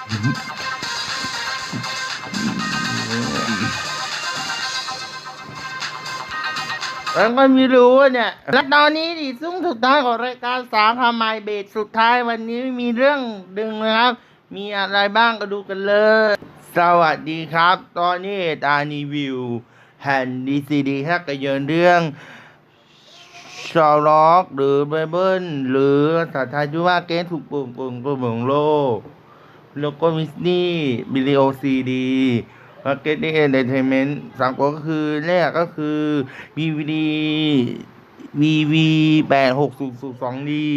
แล้วก็ไม่รู้ว่าเนี่ย และตอนนี้ดิซุ้งสุดท้ายของรายการสามคำไมเบสสุดท้ายวันนี้มีเรื่องดึงนะครับ มีอะไรบ้างก็ดูกันเลย สวัสดีครับ ตอนนี้ตานีวิวแห่นดีซีดีฮักกระเยินเรื่องชาวล็อกหรือไบเบิลหรือภาษาไทยที่ว่าเกณฑ์ถูกปุ่มปุ่มปุ่มของโลก แล้วก็มิสนี่บิลิโอซีดีมาร์เก็ตติ้งเอนเตอร์เทนเมนต์สามก็คือแรกก็คือบีวีดีวีวีแปดหกศูนย์ศูนย์สองดี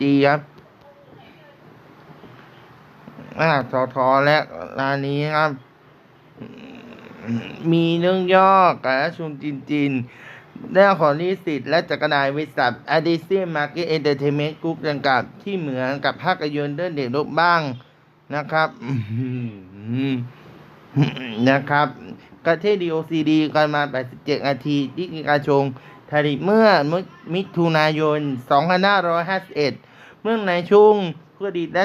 จีครับอ่าทอทอและร้านนี้ครับ มีเรื่องย่อการชุมจินจินเรื่องของนิสิตและจักรนายวิสัทอดิเซียมาร์เก็ตเอนเตอร์เทนเมนต์กรุ๊ปดังกับที่เหมือนกับภาพยนตร์เรื่องเด็กลบบ้าง นะครับนะครับกระเทศดีโอซีดีกันมา 87 นาทีที่มีการชงผลิเมื่อมิถุนายน 2551 เมื่อในช่วงผู้ผลิตและ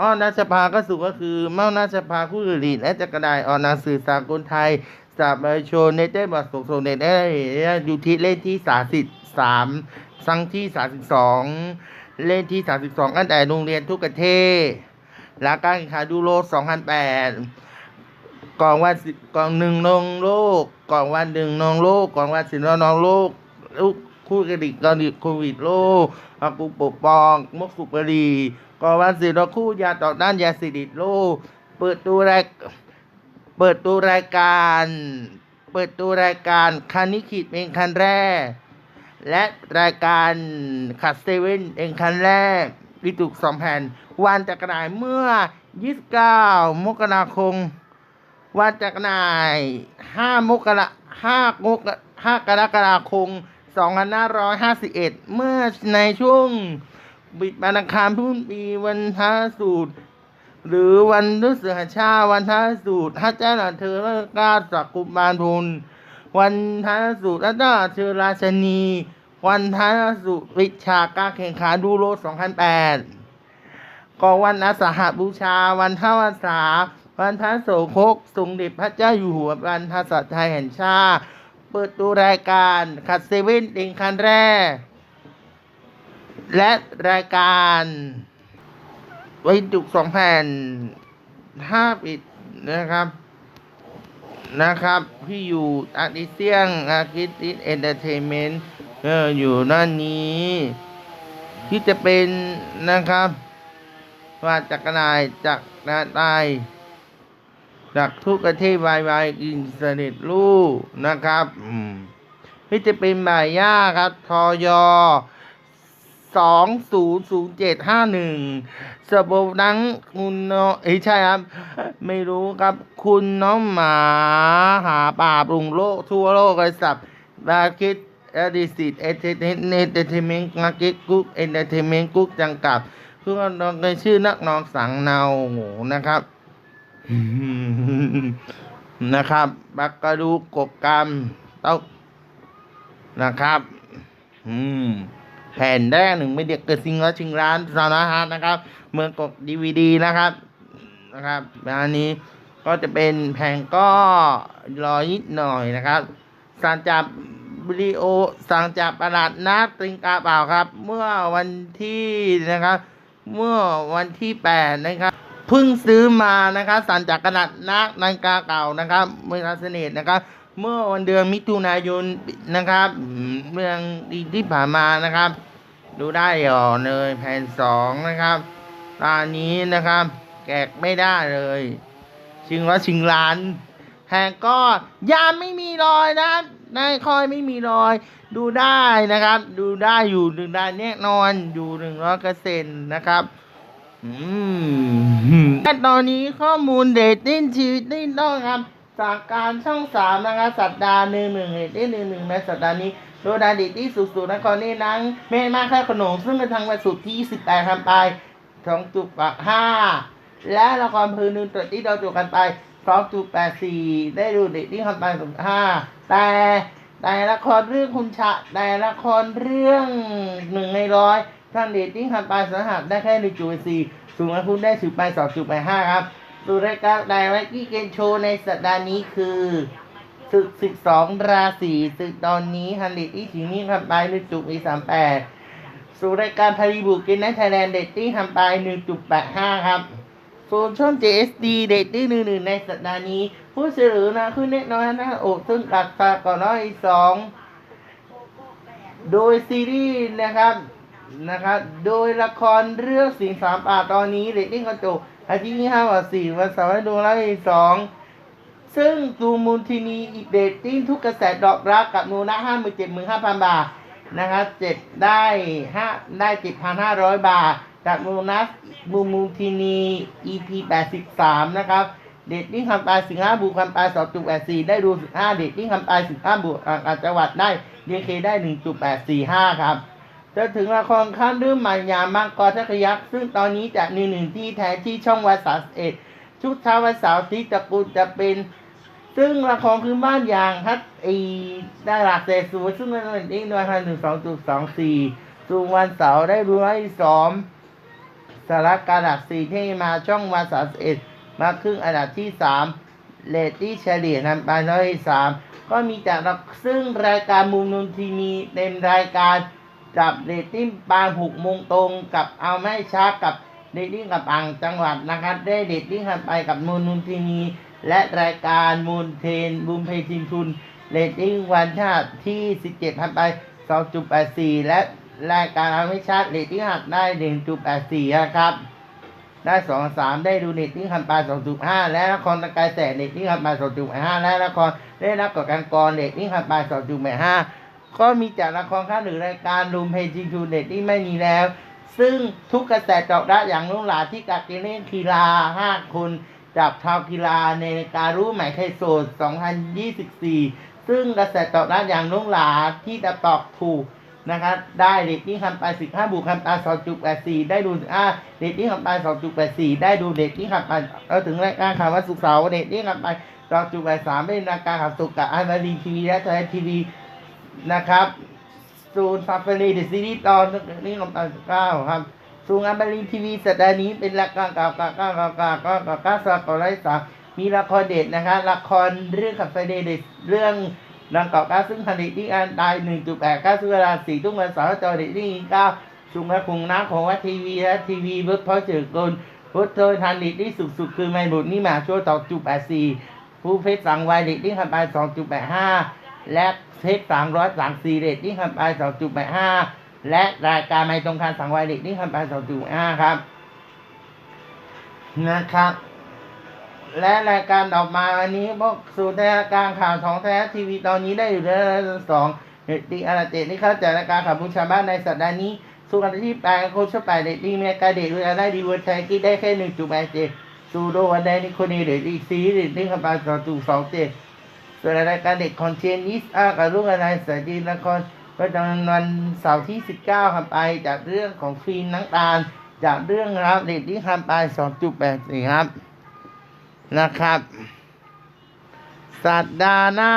อ้อนาสภาก็สู่ก็คือ เมื่อนาสภาผู้ผลิตและจะกระดายออนังสือสากลไทยสาบประชนในได้บัตรส่งส่งเด็ได้อยู่ที่เลขที่ 33ครั้งที่ 32 เลขที่ 32ตั้งแต่โรงเรียนทุกประเทศ หลักการแข่งขันดูโล2008กล่องวันสิกล่องหนึ่งนองโลกกล่องวันหนึ่งนองโลกกล่องวันสินนองโลกลูกคู่กระดิกกระดิกโควิดโลกอากูปกปองมกสุปรีกล่องวันสินคู่ยาต่อต้านยาสิดิดโลกเปิดตัวรายเปิดตัวรายการ เปิดตัวรายการคันนิคิดเป็นคันแรก และรายการขัดเซเว่นเองคันแรกวิตุกสองแผ่น วันจักรนายเมื่อ 29 มกราคม วันจากนาย 5 มกรา5มก5กรกฎาคม 2551 เมื่อในช่วงบิดบรรคารพุ่นปีวันท้าสูตร หรือวันฤกษชาวันท้าสูตรฮัจเจ้าหน้าเธอและกาสักกุมารทุนวันท้าสูตรและเจ้าเธอราชนี วันท้าสูตรวิชาการแข่งขันดูโร2008 ก็วันอาสาหบูชา วันท่าวันษาวันพระโสโคกสมเด็จพระเจ้าอยู่หัววันภาษาไทยแห่งชาติ เปิดตัวรายการขัดเซเว่นเองคันแรก และรายการไว้จุกสองแผ่นห้าปิดนะครับนะครับที่อยู่อาร์ติเซียงอาร์คิติเอนเตอร์เทนเมนต์อออยู่ด้านนี้ ที่จะเป็นนะครับ ว่าจากรนายจากนาตายจากทุกประเทศวายวายอินเทอร์เน็ตลูกนะครับอืมที่จะเป็นหมายย่าครับทอยอสองศูนย์ศูนย์เจ็ดห้าหนึ่งสบบนังคุณเนาะเอ้ใช่ครับ ไม่รู้ครับ คุณน้องหมาหาป่าปรุงโลก ทั่วโลกไอ้สับบาคิดเอดิสิตเอเทเนเนเตเทเมนต์มาเก็ตกุ๊กเอเตอร์เทเมนต์กุ๊กจังกับ คือน้องในชื่อนักนองสังเนาโหนะครับนะครับบักกระดูกกบกรรมเต้านะครับ อืมแผ่นแรกหนึ่งไม่เด็กเกิดซิงแล้วชิงร้านสานะฮะนะครับ เมืองกบดีวีดีนะครับ นะครับอันนี้ก็จะเป็นแผ่นก็รอนิดหน่อยนะครับสั่งจับวิดีโอสั่งจับประหลาดนัดติงกาเปล่าครับ เมื่อวันที่นะครับ เมื่อวันที่แปดนะครับเพิ่งซื้อมานะครับสั่งจากกระดาษนักนาฬิกาเก่านะครับเมื่อเสน่ห์นะครับเมื่อวันเดือนมิถุนายนนะครับอืมเมื่อที่ผ่านมานะครับ ดูได้หรอเลยแผ่นสองนะครับตอนนี้นะครับ แกะไม่ได้เลย ชิงร้อยชิงล้านแผ่นก็ยามไม่มีรอยนะครับ นายคอยไม่มีรอย ดูได้นะครับ ดูได้อยู่หนึ่งได้แน่นอนอยู่หนึ่งร้อยเปอร์เซ็นต์นะครับอืมและตอนนี้ข้อมูลเดทติ้งชีวิตนี่ต้องครับจากการช่องสามนะครับสัปดาห์หนึ่งหนึ่งเดทติ้งหนึ่งหนึ่งในสัปดาห์นี้โดยดาดิที่สุดๆนครนี่นังเมฆมากแค่ขนมซึ่งเป็นทางวันศุกร์ที่28ทำไปสองจุดห้าและละครพื้นหนึ่งตัวที่เราจูกันไปสองจุดแปดสี่ได้ดูเดทติ้งทำไปสุดห้า แต่แต่ละครเรื่องคุณชะ แต่ละครเรื่องหนึ่งในร้อยท่านเดทติ้งทำไปสหัสได้แค่หนึ่งจุดสี่สูงอาคุณได้สิบไปสองจุดไปห้าครับสู่รายการไดไวกี้เกนโชว์ในสัปดาห์นี้คือศึกสิบสองราศีศึกตอนนี้ฮันเดิที่ถึงนี้ครับไปหนึ่งจุดสามแปดสู่รายการพาริบุกินในไทยแลนด์เดตติ้งทำไปหนึ่งจุดแปดห้าครับ ส่วนช่อง JSD เดตติ้งหนึ่งหนึ่งในสัปดาห์นี้ ผู้เสนอนะคือเน็ตน้อยนะโอ้ซึ่งกักตาก่อนน้อยสองโดยซีรีส์นะครับนะครับ โดยละครเรื่องสิงสามป่าตอนนี้เรตติ้งกระจกอาทิตย์ที่ห้าว่าสี่วันเสาร์ให้ดูแล้อีกสองซึ่งตูมูลทีนีอีกเรตติ้งทุกกระแสดอกรักกับนูนะห้าหมื่นเจ็ดหมื่นห้าพันบาทนะครับเจ็ดได้ห้าได้เจ็ดพันห้าร้อยบาท จากนูนะมูมูลทีนี EP แปดสิบสามนะครับ เดตติ้งคำปลายสิงห้าบวกคำปลายสองจุดแปดสี่ได้ดูสิบห้าเดตติ้งคำปลายสิบห้าบวกอ่างจังหวัดได้ดีเคได้หนึ่งจุดแปดสี่ห้าครับจะถึงละครข้ามเรื่องใหม่ยามังกรทักยักษ์ซึ่งตอนนี้จะหนึ่งหนึ่งที่แท้ที่ช่องวันสามเอ็ดชุดเช้าวันเสาร์ที่ตระกูลจะเป็น ซึ่งละครคือบ้านอย่างฮัตอีได้หลักเศษศูนย์ซึ่งเป็นเรตติ้งโดยพันหนึ่งสองจุดสองสี่ส่วนวันเสาร์ได้ดูไว้สอง สาระการดับสี่ที่มาช่องวันสามเอ็ดมาครึ่งอันดับที่สามเลตที่เฉลี่ยนำไปน้อยสามก็มีจากละซึ่งรายการมุมนุนทีมีเต็มรายการจับเรตติ้งปางหกโมงตรงกับเอาไม่ช้ากับเรตติ้งกับอ่างจังหวัดนะครับได้เรตติ้งกันไปกับมูลนุนทีมีและรายการมูลเทนบูมเพทีมทุนเรตติ้งวันชาติที่สิบเจ็ดพันไปสองจุดแปดสี่และ รายการเอาไม่ชัดเรตติ้งหักได้หนึ่งจุดแปดสี่นะครับ ได้สองสามได้ดูเน็ตติ้งคันปลาสองจุดห้าและละครตะกายแสนเน็ตติ้งคันปลาสองจุดห้าและละครได้รับกับการกรเน็ตติ้งคันปลาสองจุดห้าก็มีจากละครค่าหนึ่งรายการรูมเพจิทูเน็ตติ้งไม่มีแล้ว ซึ่งทุกกระแสตอบรับอย่างลุ่งหลาที่กักเล่นกีฬาห้าคนจากชาวกีฬาในการรู้หมายไทยโซน2024 ซึ่งกระแสตอบรับอย่างลุ่งหลาที่จะตอบถูก นะครับ ได้เรตติ้งคำตาสิบห้าบวกคำตาสองจุดแปดสี่ได้ดูอ่าเรตติ้งคำตาสองจุดแปดสี่ได้ดูเรตติ้งคำตาเราถึงรายการข่าววันศุกร์เสาร์เรตติ้งคำตาสองจุดแปดสามเป็นรายการข่าวสุกกับร์มารีทีวีและไทยทีวีนะครับซูนซาฟารีเดซีรีส์ตอนนี้คำตาเก้าครับสูงอมรีทีวีสัปดาห์นี้เป็นรายการข่าวกาวก้าก้าวกาวกาวกาสากลไร้สามมีละครเด็ดนะครับละครเรื่องขับไฟเดเรื่อง ดังเก่าก้าซึ่งผลิที่อันได้หนึ่งจุดแปดก้าซึ่งเวลาสี่ทุ่มวันเสาร์จอด็กที่เก้าชุมพระคุงน้ำของวัดทีวีและทีวีเวิร์ดพอเจอกลพุทธโดยทันดิที่สุดสุดคือไม่บุญนี่มาช่วยต่อจุดแปดสี่ผู้เพชรสังวายเด็กที่ขับไปสองจุดแปดห้าและเพชรสามร้อยสามสี่เด็กที่ขับไปสองจุดแปดห้าและรายการไม่ตรงคันสังวายเด็กที่ขับไปสองจุดห้าครับนะครับ และรายการออกมาวันนี้บอกสู่รายการข่าวของไทยรัฐทีวีตอนนี้ได้อยู่ในระสองเรตติ้งอาราเจตนี่เข้าจากรายการข่าวผู้ชาวบ้านในสัปดาห์นี้สู่กันที่แปดโคชแปดเรตติ้งเมกาเดตเวลาได้ดีเวอร์ไทยกี้ได้แค่หนึ่งจุดแปดเจ็ดสูโดวันแดนิโคนีเรตติ้งซีเรตติ้งขับไปสองจุดสองเจ็ดส่วนรายการเด็กคอนเทนนิสอากับลูกอะไรสายดีละครก็จะวันเสาร์ที่สิบเก้าขับไปจากเรื่องของฟิล์มน้ำตาลจากเรื่องครับเรตติ้งขับไปสองจุดแปดสี่ครับ นะครับ สัปดาห์หน้า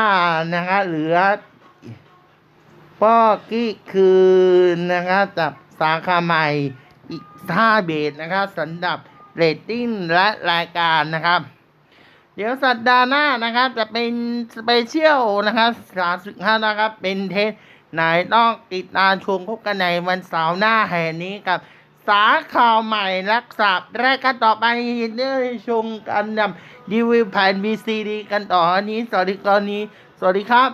นะครับเหลือป้อกี้คืนนะครับจากสาขาใหม่อีกห้าเบสนะครับสำหรับเรตติ้งและรายการนะครับ เดี๋ยวสัปดาห์หน้านะครับ จะเป็นสเปเชียลนะครับสามสิบห้านะครับ เป็นเทสไหนต้องติดตามชมพบกันในวันเสาร์หน้าแห่งนี้กับ สาข่าวใหม่รักษาแรายการต่อไปได้ชมกันนำดีวิวผ่านบีซีดีกันต่ออันนี้ สวัสดีตอนนี้ สวัสดีครับ